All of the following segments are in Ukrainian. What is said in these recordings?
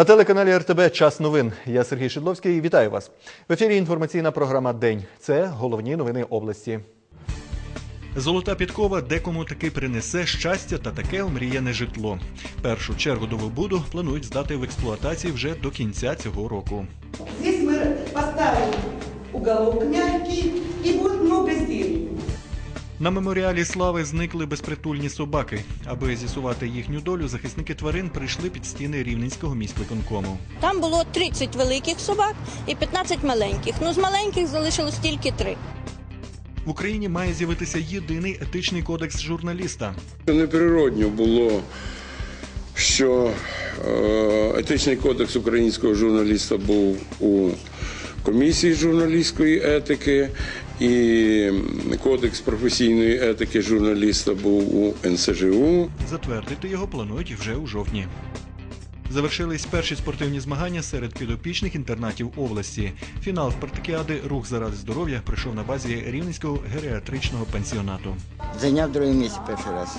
На телеканалі РТБ Час новин. Я Сергій Шедловський. Вітаю вас. В ефірі інформаційна програма День. Це головні новини області. Золота підкова декому таки принесе щастя та таке омріяне житло. Першу чергу новобуду планують здати в експлуатації вже до кінця цього року. Здесь мы поставим уголок будет много зелени. На меморіалі слави зникли безпритульні собаки. Аби з'ясувати їхню долю, захисники тварин прийшли під стіни рівненського міськвиконкому. Там було 30 великих собак і 15 маленьких. Ну, з маленьких залишилось тільки три. В Україні має з'явитися єдиний етичний кодекс журналіста. Неприродньо було, що е, етичний кодекс українського журналіста був у комісії журналістської етики, і кодекс професійної етики журналіста був у НСЖУ. Затвердити його планують вже у жовтні. Завершились перші спортивні змагання серед підопічних інтернатів області. Фінал спартакіади Рух заради здоров'я пройшов на базі Рівненського геріатричного пансіонату. Зайняв друге місце перший раз.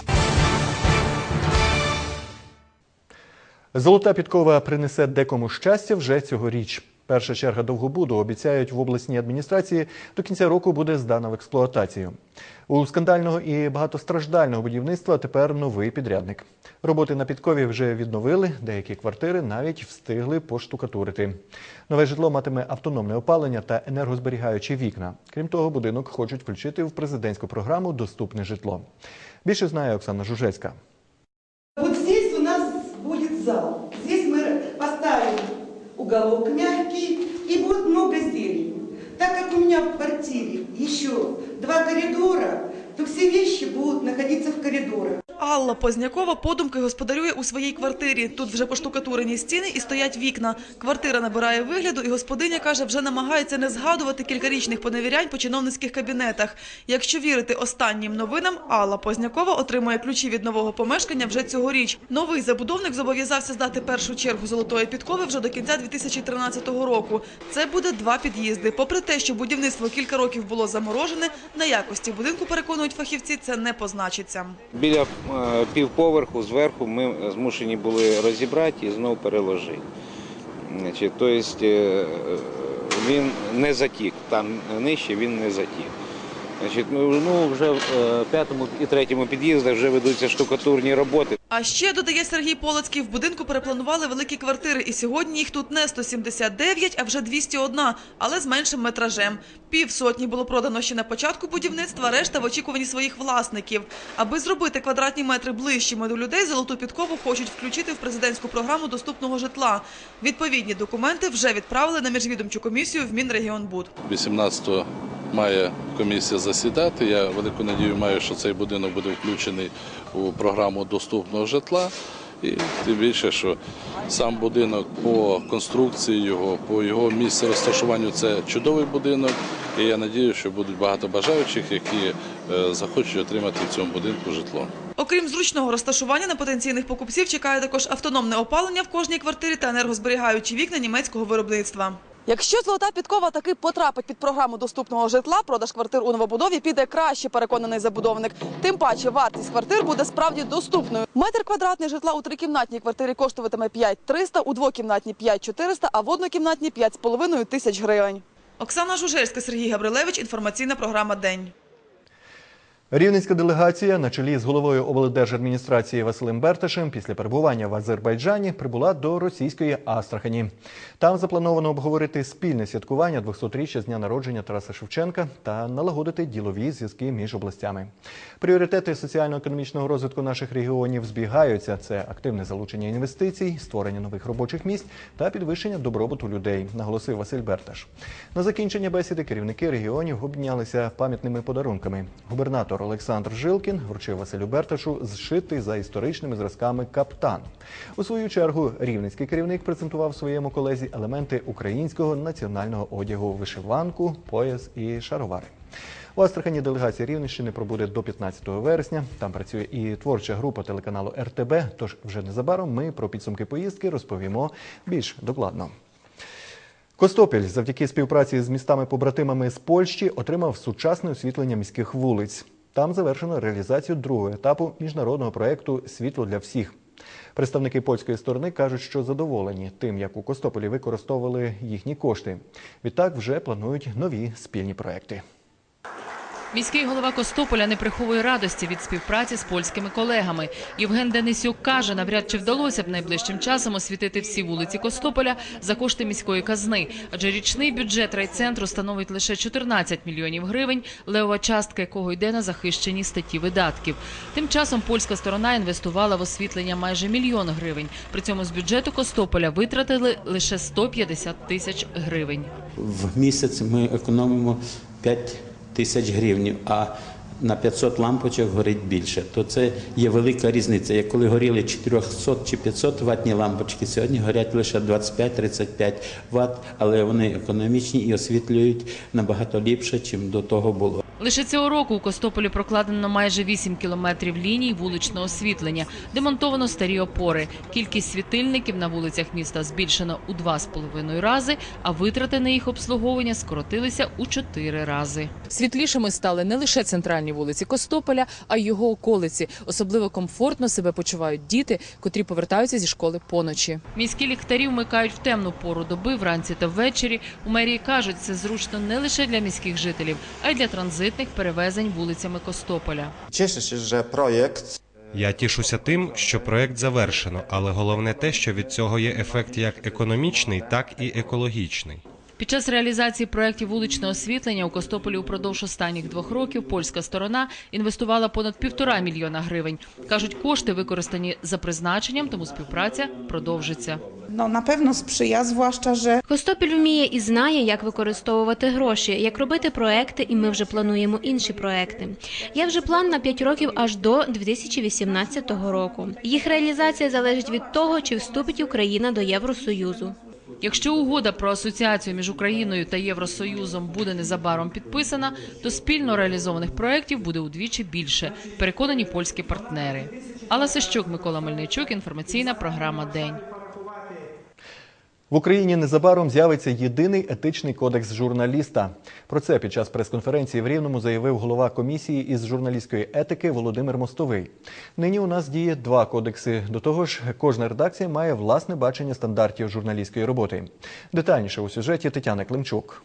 Золота підкова принесе декому щастя вже цьогоріч. Перша черга довгобуду обіцяють в обласній адміністрації до кінця року буде здана в експлуатацію. У скандального і багатостраждального будівництва тепер новий підрядник. Роботи на підкові вже відновили, деякі квартири навіть встигли поштукатурити. Нове житло матиме автономне опалення та енергозберігаючі вікна. Крім того, будинок хочуть включити в президентську програму Доступне житло. Більше знає Оксана Жужецька. Вот здесь у нас будет зал. Здесь мы поставим уголок меня в квартире еще два коридора, то все вещи будут находиться в коридорах. Алла Познякова подумки господарює у своїй квартирі. Тут вже поштукатурені стіни і стоять вікна. Квартира набирає вигляду, і господиня каже, вже намагається не згадувати кількарічних поневірянь по чиновницьких кабінетах. Якщо вірити останнім новинам, Алла Познякова отримує ключі від нового помешкання вже цьогоріч. Новий забудовник зобов'язався здати першу чергу золотої підкови вже до кінця 2013 року. Це буде два під'їзди. Попри те, що будівництво кілька років було заморожене, на якості будинку переконують фахівці, це не позначиться. Біля півповерху зверху ми змушені були розібрати і знову переложити. Тобто е, він не затік, там нижче він не затік. Значить, ну, ну, вже в е, п'ятому і третьому під'їздах вже ведуться штукатурні роботи. А ще, додає Сергій Полоцький, в будинку перепланували великі квартири, і сьогодні їх тут не 179, а вже 201, але з меншим метражем. Півсотні було продано ще на початку будівництва, решта в очікуванні своїх власників. Аби зробити квадратні метри ближчими до людей, золоту підкову хочуть включити в президентську програму доступного житла. Відповідні документи вже відправили на міжвідомчу комісію в Мінрегіонбуд. 18 має комісія засідати. Я велику надію маю, що цей будинок буде включений у програму доступного житла. І тим більше, що сам будинок по конструкції його, по його місцю розташуванню це чудовий будинок. І я надію, що будуть багато бажаючих, які е, захочуть отримати в цьому будинку житло. Окрім зручного розташування на потенційних покупців, чекає також автономне опалення в кожній квартирі та енергозберігаючі вікна німецького виробництва. Якщо золота підкова таки потрапить під програму доступного житла, продаж квартир у новобудові піде краще, переконаний забудовник. Тим паче вартість квартир буде справді доступною. Метр квадратний житла у трикімнатній квартирі коштуватиме 5300, у двокімнатній 5400, а в однокімнатній 5,5 тисяч гривень. Оксана Жужельська, Сергій Габрилевич. Інформаційна програма День. Рівненська делегація на чолі з головою облдержадміністрації Василем Берташем після перебування в Азербайджані прибула до російської Астрахані. Там заплановано обговорити спільне святкування 200-річчя з дня народження Тараса Шевченка та налагодити ділові зв'язки між областями. Пріоритети соціально-економічного розвитку наших регіонів збігаються: це активне залучення інвестицій, створення нових робочих місць та підвищення добробуту людей, наголосив Василь Берташ. На закінчення бесіди керівники регіонів обмінялися пам'ятними подарунками. Губернатор Олександр Жилкін вручив Василю Берташу зшитий за історичними зразками каптан. У свою чергу рівненський керівник презентував своєму колезі елементи українського національного одягу, вишиванку, пояс і шаровари. У Астрахані делегація Рівненщини пробуде до 15 вересня. Там працює і творча група телеканалу РТБ. Тож вже незабаром ми про підсумки поїздки розповімо більш докладно. Костопіль завдяки співпраці з містами-побратимами з Польщі отримав сучасне освітлення міських вулиць. Там завершено реалізацію другого етапу міжнародного проєкту Світло для всіх. Представники польської сторони кажуть, що задоволені тим, як у Костополі використовували їхні кошти. Відтак вже планують нові спільні проекти. Міський голова Костополя не приховує радості від співпраці з польськими колегами. Євген Денисюк каже, навряд чи вдалося б найближчим часом освітити всі вулиці Костополя за кошти міської казни, адже річний бюджет райцентру становить лише 14 мільйонів гривень, левова частка якого йде на захищені статті видатків. Тим часом польська сторона інвестувала в освітлення майже мільйон гривень. При цьому з бюджету Костополя витратили лише 150 тисяч гривень. В місяць ми економимо 5 тисяч гривень, а на 500 лампочок горить більше. То це є велика різниця. Як коли горіли 400 чи 500 ватні лампочки, сьогодні горять лише 25-35 ватт, але вони економічні і освітлюють набагато ліпше, ніж до того було. Лише цього року у Костополі прокладено майже 8 кілометрів ліній вуличного освітлення, демонтовано старі опори. Кількість світильників на вулицях міста збільшено у 2,5 рази, а витрати на їх обслуговування скоротилися у 4 рази. Світлішими стали не лише центральні вулиці Костополя, а й його околиці. Особливо комфортно себе почувають діти, котрі повертаються зі школи поночі. Міські ліхтарі вмикають в темну пору доби, вранці та ввечері. У мерії кажуть, це зручно не лише для міських жителів, а й для транзитних перевезень вулицями Костополя. Cieszę się, że projekt Я тішуся тим, що проект завершено, але головне те, що від цього є ефект як економічний, так і екологічний. Під час реалізації проєктів вуличного освітлення у Костополі упродовж останніх двох років польська сторона інвестувала понад півтора мільйона гривень. Кажуть, кошти використані за призначенням, тому співпраця продовжиться. No na pewno sprzyja, zwłaszcza, Костопіль вміє і знає, як використовувати гроші, як робити проекти, і ми вже плануємо інші проекти. Є вже план на 5 років аж до 2018 року. Їх реалізація залежить від того, чи вступить Україна до Євросоюзу. Якщо угода про асоціацію між Україною та Євросоюзом буде незабаром підписана, то спільно реалізованих проєктів буде удвічі більше. Переконані польські партнери. Алла Сищук, Микола Мельничук. Інформаційна програма День. В Україні незабаром з'явиться єдиний етичний кодекс журналіста. Про це під час прес-конференції в Рівному заявив голова комісії із журналістської етики Володимир Мостовий. Нині у нас діє два кодекси. До того ж, кожна редакція має власне бачення стандартів журналістської роботи. Детальніше у сюжеті Тетяни Климчук.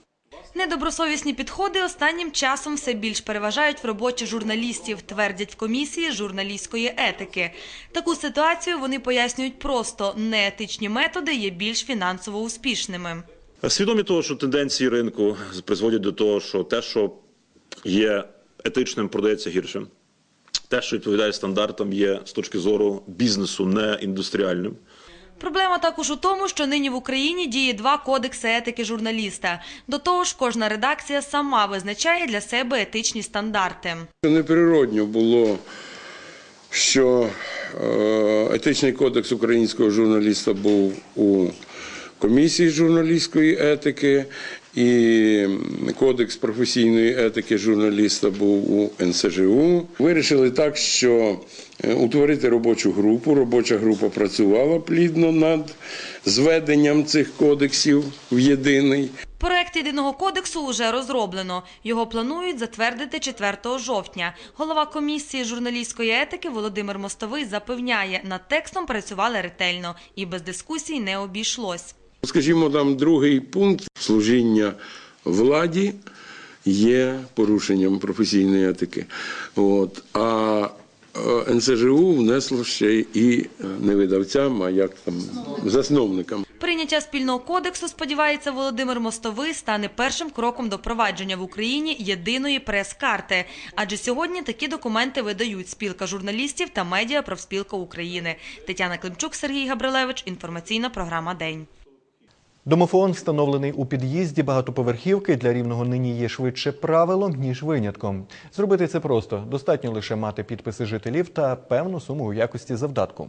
Недобросовісні підходи останнім часом все більш переважають в роботі журналістів, твердять в комісії журналістської етики. Таку ситуацію вони пояснюють просто: неетичні методи є більш фінансово успішними. Свідомі того, що тенденції ринку призводять до того, що те, що є етичним, продається гірше. Те, що відповідає стандартам, є з точки зору бізнесу не індустріальним. Проблема також у тому, що нині в Україні діє два кодекси етики журналіста. До того ж, кожна редакція сама визначає для себе етичні стандарти. Неприродньо було, що е, етичний кодекс українського журналіста був у комісії журналістської етики, і кодекс професійної етики журналіста був у НСЖУ. Вирішили так, що е, утворити робочу групу. Робоча група працювала плідно над зведенням цих кодексів в єдиний. Проект єдиного кодексу вже розроблено. Його планують затвердити 4 жовтня. Голова комісії журналістської етики Володимир Мостовий запевняє, над текстом працювали ретельно і без дискусій не обійшлось. Скажімо, там другий пункт служіння владі є порушенням професійної етики. От. А е, НСЖУ внесло ще і не видавцям, а як там засновникам. Прийняття спільного кодексу, сподівається Володимир Мостовий, стане першим кроком до впровадження в Україні єдиної прес-карти. Адже сьогодні такі документи видають спілка журналістів та медіа профспілка України. Тетяна Климчук, Сергій Габрилевич. Інформаційна програма День. Домофон, встановлений у під'їзді багатоповерхівки, для рівного нині є швидше правилом, ніж винятком. Зробити це просто. Достатньо лише мати підписи жителів та певну суму у якості завдатку.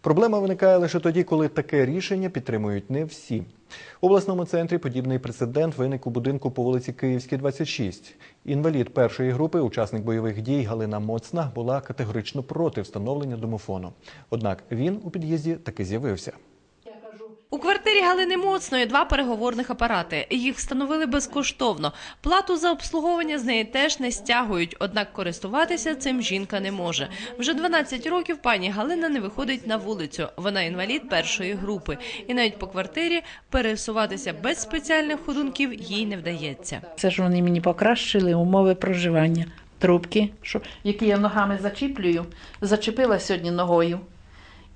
Проблема виникає лише тоді, коли таке рішення підтримують не всі. У обласному центрі подібний прецедент виник у будинку по вулиці Київській, 26. Інвалід першої групи, учасник бойових дій Галина Моцна, була категорично проти встановлення домофону. Однак він у під'їзді таки з'явився. У квартирі Галини Моцної два переговорних апарати. Їх встановили безкоштовно. Плату за обслуговування з неї теж не стягують, однак користуватися цим жінка не може. Вже 12 років пані Галина не виходить на вулицю. Вона інвалід першої групи. І навіть по квартирі пересуватися без спеціальних ходунків їй не вдається. Це ж вони мені покращили умови проживання. Трубки, що, які я ногами зачіплюю, зачепила сьогодні ногою.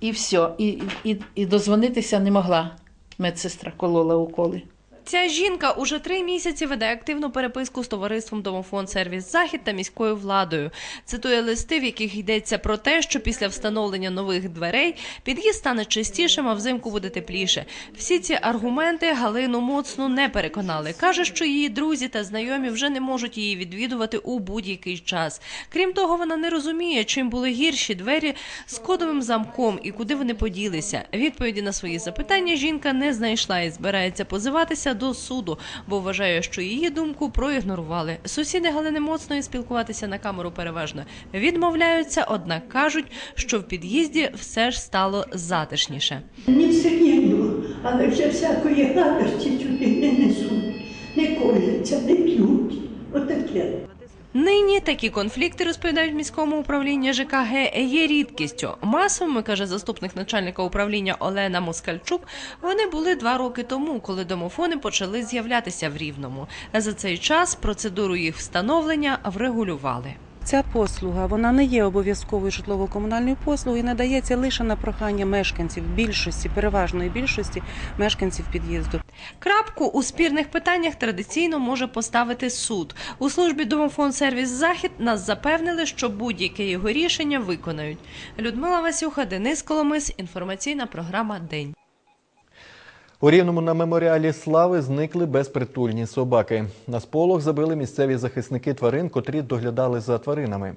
І все. І, і, і дозвонитися не могла. Медсестра колола уколи. Ця жінка уже три місяці веде активну переписку з товариством Домофон Сервіс Захід та міською владою. Цитує листи, в яких йдеться про те, що після встановлення нових дверей під'їзд стане чистішим, а взимку буде тепліше. Всі ці аргументи Галину Моцну не переконали. каже, що її друзі та знайомі вже не можуть її відвідувати у будь-який час. Крім того, вона не розуміє, чим були гірші двері з кодовим замком і куди вони поділися. Відповіді на свої запитання жінка не знайшла і збирається позиватися до суду, бо вважає, що її думку проігнорували. Сусіди Галини Моцної спілкуватися на камеру переважно відмовляються, однак кажуть, що в під'їзді все ж стало затишніше. Не всерйду, але вже всякої гадості сюди не несуть, не коляться, не п'ють. Отаке. Нині такі конфлікти, розповідають в міському управлінні ЖКГ, є рідкістю. Масовими, каже заступник начальника управління Олена Москальчук, вони були два роки тому, коли домофони почали з'являтися в Рівному. За цей час процедуру їх встановлення врегулювали. Ця послуга вона не є обов'язковою житлово-комунальною послугою і надається лише на прохання мешканців більшості, переважної більшості мешканців під'їзду. Крапку у спірних питаннях традиційно може поставити суд. У службі Домофон Сервіс Захід нас запевнили, що будь-яке його рішення виконають. Людмила Васюха, Денис Коломис. Інформаційна програма День. У Рівному на меморіалі слави зникли безпритульні собаки. На сполох забили місцеві захисники тварин, котрі доглядали за тваринами.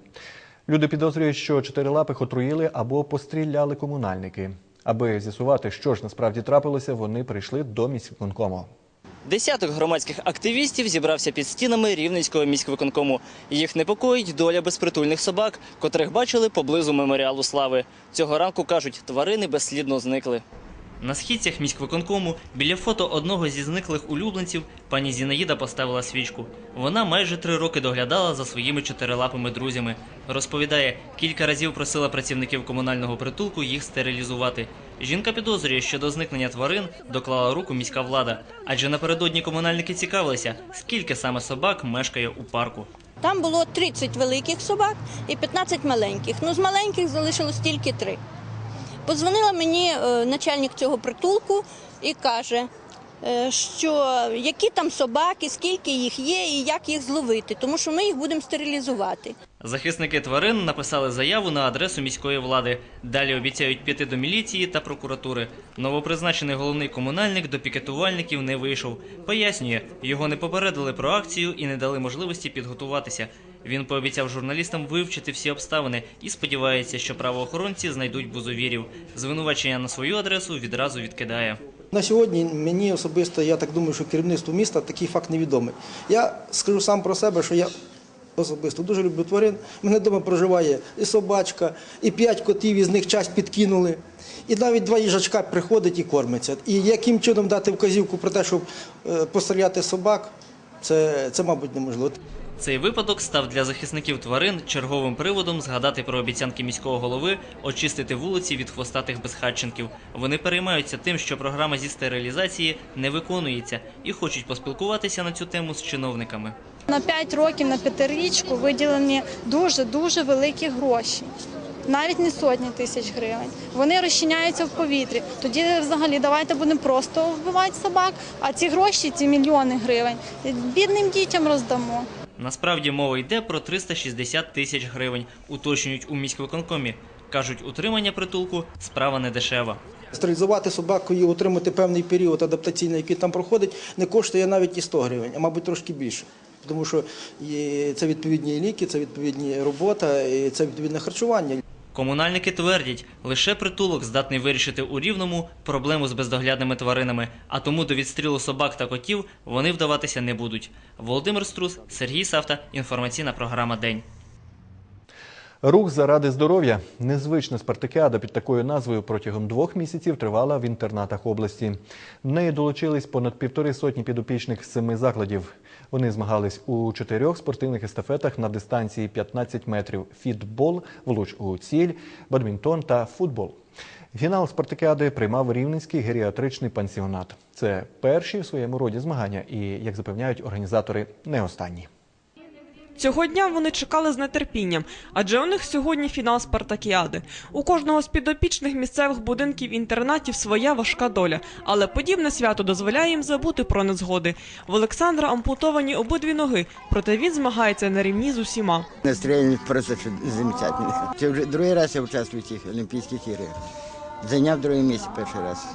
Люди підозрюють, що чотирилапих отруїли або постріляли комунальники. Аби з'ясувати, що ж насправді трапилося, вони прийшли до міськвиконкому. Десяток громадських активістів зібрався під стінами Рівненського міськвиконкому. Їх непокоїть доля безпритульних собак, котрих бачили поблизу меморіалу слави. Цього ранку кажуть, тварини безслідно зникли. На східцях міськвиконкому біля фото одного зі зниклих улюбленців пані Зінаїда поставила свічку. Вона майже три роки доглядала за своїми чотирилапими друзями. Розповідає, кілька разів просила працівників комунального притулку їх стерилізувати. Жінка підозрює, що до зникнення тварин доклала руку міська влада, адже напередодні комунальники цікавилися, скільки саме собак мешкає у парку. Там було 30 великих собак і 15 маленьких. Ну, з маленьких залишилось тільки три. Подзвонила мені е, начальник цього притулку і каже, е, що які там собаки, скільки їх є і як їх зловити, тому що ми їх будемо стерилізувати. Захисники тварин написали заяву на адресу міської влади. Далі обіцяють піти до міліції та прокуратури. Новопризначений головний комунальник до пікетувальників не вийшов. Пояснює, його не попередили про акцію і не дали можливості підготуватися. Він пообіцяв журналістам вивчити всі обставини і сподівається, що правоохоронці знайдуть бузовірів. Звинувачення на свою адресу відразу відкидає. На сьогодні мені особисто, я так думаю, що керівництву міста такий факт невідомий. Я скажу сам про себе, що я особисто дуже люблю тварин. У мене вдома проживає і собачка, і п'ять котів, із них часть підкинули. І навіть два їжачка приходять і кормяться. І яким чином дати вказівку про те, щоб е, постріляти собак, це, це мабуть, неможливо. Цей випадок став для захисників тварин черговим приводом згадати про обіцянки міського голови очистити вулиці від хвостатих безхатченків. Вони переймаються тим, що програма зі стерилізації не виконується і хочуть поспілкуватися на цю тему з чиновниками. На 5 років, на п'ятирічку виділені дуже-дуже великі гроші. Навіть не сотні тисяч гривень. Вони розчиняються в повітрі. Тоді взагалі давайте будемо просто вбивати собак, а ці гроші, ці мільйони гривень, бідним дітям роздамо. Насправді мова йде про 360 тисяч гривень, уточнюють у міськвиконкомі. Кажуть, утримання притулку справа не дешева. Стерилізувати собаку і отримати певний період адаптаційний, який там проходить, не коштує навіть і 100 гривень, а мабуть трошки більше. Тому що це відповідні ліки, це відповідні робота, і це відповідне харчування. Комунальники твердять, лише притулок здатний вирішити у рівному проблему з бездоглядними тваринами, а тому до відстрілу собак та котів вони вдаватися не будуть. Володимир Струс, Сергій Савта, інформаційна програма День. Рух заради здоров'я. Незвична спартакіада під такою назвою протягом двох місяців тривала в інтернатах області. В неї долучились понад півтори сотні підопічних з семи закладів. Вони змагались у чотирьох спортивних естафетах на дистанції 15 метрів: фітбол, влуч у ціль, бадмінтон та футбол. Фінал спартакіади приймав Рівненський геріатричний пансіонат. Це перші в своєму роді змагання і, як запевняють організатори, не останні. Цього дня вони чекали з нетерпінням, адже у них сьогодні фінал спартакіади. У кожного з підопічних місцевих будинків інтернатів своя важка доля, але подібне свято дозволяє їм забути про незгоди. В Олександра ампутовані обидві ноги, проте він змагається на рівні з усіма. Настроение просто замечательное. Це вже другий раз я участвую в цих Олімпійських іграх. Зайняв друге місце перший раз.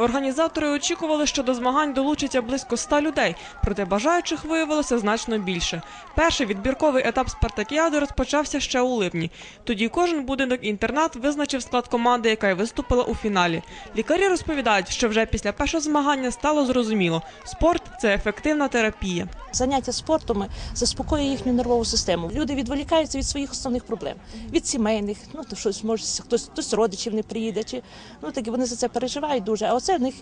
Організатори очікували, що до змагань долучиться близько 100 людей, проте бажаючих виявилося значно більше. Перший відбірковий етап спартакіади розпочався ще у липні. Тоді кожен будинок-інтернат визначив склад команди, яка й виступила у фіналі. Лікарі розповідають, що вже після першого змагання стало зрозуміло, спорт це ефективна терапія. Заняття спортом заспокоює їхню нервову систему. Люди відволікаються від своїх основних проблем, від сімейних, ну то щось може хтось хтось родичів не приїде, чи ну такі вони за це переживають дуже. А оце в них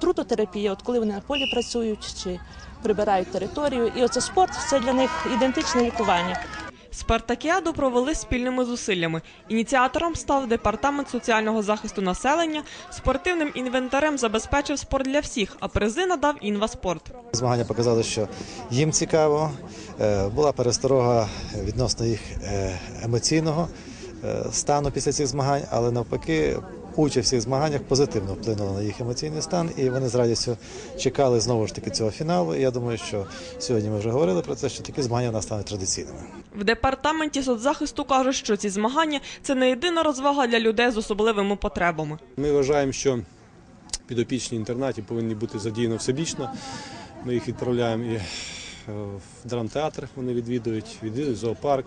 трудотерапія. От коли вони на полі працюють чи прибирають територію, і оце спорт це для них ідентичне лікування. Спартакіаду провели спільними зусиллями. Ініціатором став департамент соціального захисту населення. Спортивним інвентарем забезпечив спорт для всіх, а призи надав інваспорт. Змагання показали, що їм цікаво. Е, Була пересторога відносно їх е, емоційного е, стану після цих змагань, але навпаки, участь в цих змаганнях позитивно вплинула на їх емоційний стан, і вони з радістю чекали знову ж таки цього фіналу. І я думаю, що сьогодні ми вже говорили про це, що такі змагання у нас стануть традиційними. В департаменті соцзахисту кажуть, що ці змагання це не єдина розвага для людей з особливими потребами. Ми вважаємо, що підопічні інтернаті повинні бути задіяні всебічно. Ми їх відправляємо і в драмтеатр, вони відвідують, відвідують зоопарк,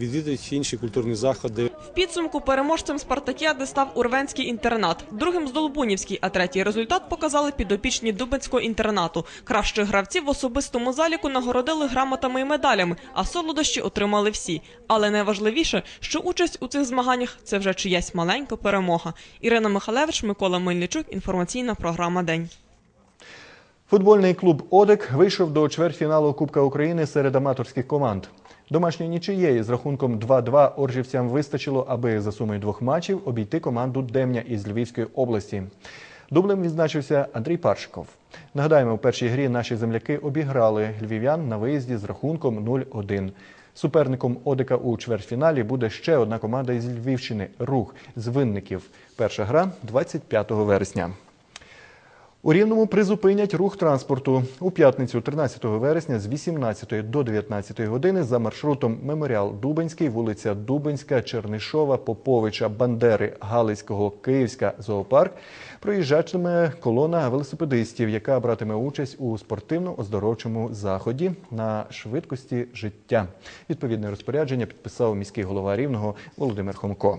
відвідують інші культурні заходи. В підсумку переможцем спартакіади став Урвенський інтернат, другим Здолбунівський, а третій результат показали підопічні Дубенського інтернату. Кращих гравців в особистому заліку нагородили грамотами і медалями, а солодощі отримали всі. Але найважливіше, що участь у цих змаганнях це вже чиясь маленька перемога. Ірина Михалевич, Микола Мельничук. Інформаційна програма День. Футбольний клуб Одек вийшов до чвертьфіналу Кубка України серед аматорських команд. Домашньої нічиєї з рахунком 2-2 оржівцям вистачило, аби за сумою двох матчів обійти команду Демня із Львівської області. Дублем відзначився Андрій Паршиков. Нагадаємо, у першій грі наші земляки обіграли львів'ян на виїзді з рахунком 0-1. Суперником Одека у чвертьфіналі буде ще одна команда із Львівщини Рух з винників. Перша гра 25 вересня. У Рівному призупинять рух транспорту. У п'ятницю 13 вересня з 18 до 19 години за маршрутом Меморіал Дубенський, вулиця Дубенська, Чернишова, Поповича, Бандери, Галицького, Київська, Зоопарк проїжджатиме колона велосипедистів, яка братиме участь у спортивно-оздоровчому заході на швидкості життя. Відповідне розпорядження підписав міський голова Рівного Володимир Хомко.